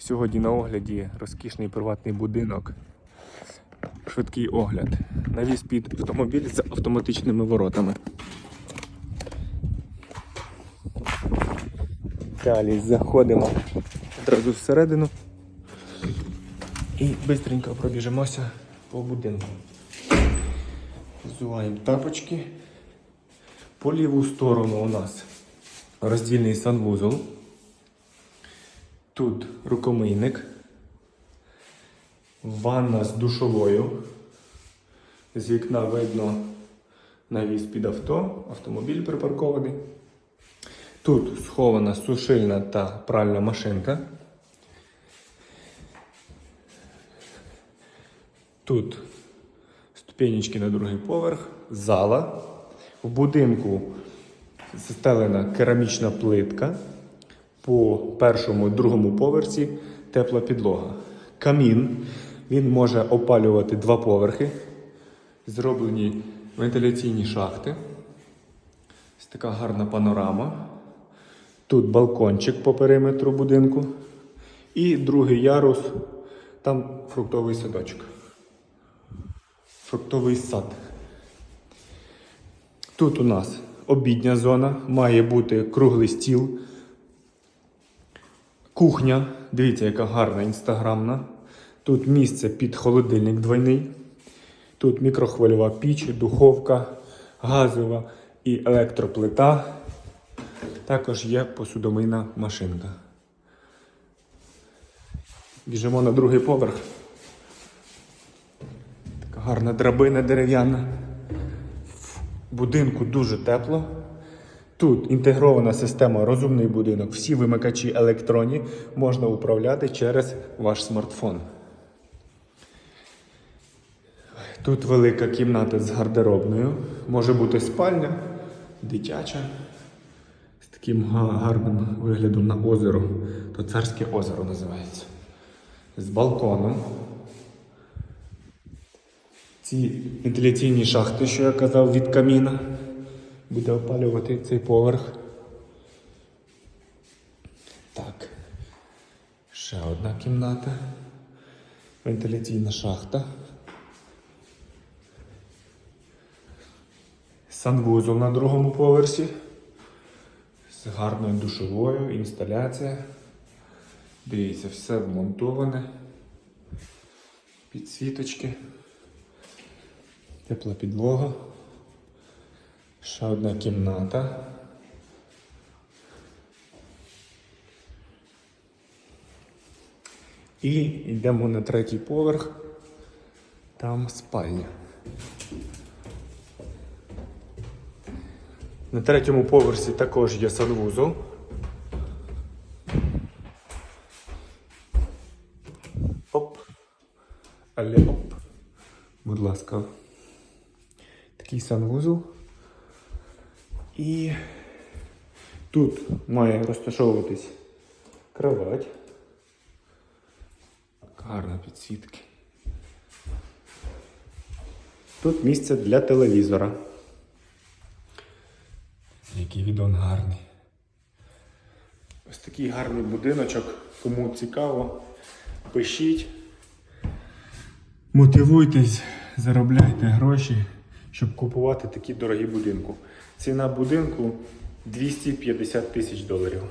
Сьогодні на огляді розкішний приватний будинок. Швидкий огляд. Навіс під автомобіль з автоматичними воротами. Далі заходимо одразу всередину і швидко пробіжимося по будинку. Взуваємо тапочки. По ліву сторону у нас роздільний санвузол. Тут рукомийник, ванна з душовою. З вікна видно навіс під авто, автомобіль припаркований. Тут схована сушильна та пральна машинка. Тут ступенечки на другий поверх, зала. В будинку застелена керамічна плитка. По першому і другому поверсі тепла підлога. Камін. Він може опалювати два поверхи. Зроблені вентиляційні шахти. Ось така гарна панорама. Тут балкончик по периметру будинку. І другий ярус, там фруктовий садочок. Фруктовий сад. Тут у нас обідня зона, має бути круглий стіл. Кухня, дивіться, яка гарна інстаграмна. Тут місце під холодильник двойний. Тут мікрохвильова піч, духовка, газова і електроплита. Також є посудомийна машинка. Біжимо на другий поверх. Така гарна драбина дерев'яна. В будинку дуже тепло. Тут інтегрована система розумний будинок. Всі вимикачі електронні можна управляти через ваш смартфон. Тут велика кімната з гардеробною. Може бути спальня, дитяча. З таким гарним виглядом на озеро. То царське озеро називається. З балконом. Ці вентиляційні шахти, що я казав, від каміна. Буде опалювати цей поверх. Так. Ще одна кімната. Вентиляційна шахта. Санвузол на другому поверсі. З гарною душовою, інсталяція. Дивіться, все вмонтоване. Підсвіточки. Тепла підлога. Ще одна кімната. І йдемо на третій поверх. Там спальня. На третьому поверсі також є санвузол. Оп. Але оп. Будь ласка. Такий санвузол. І тут має розташовуватись кровать. Гарна підсвітки. Тут місце для телевізора. Який відон гарний. Ось такий гарний будиночок. Кому цікаво, пишіть. Мотивуйтесь, заробляйте гроші, щоб купувати такі дорогі будинку. Ціна будинку 250 тисяч доларів.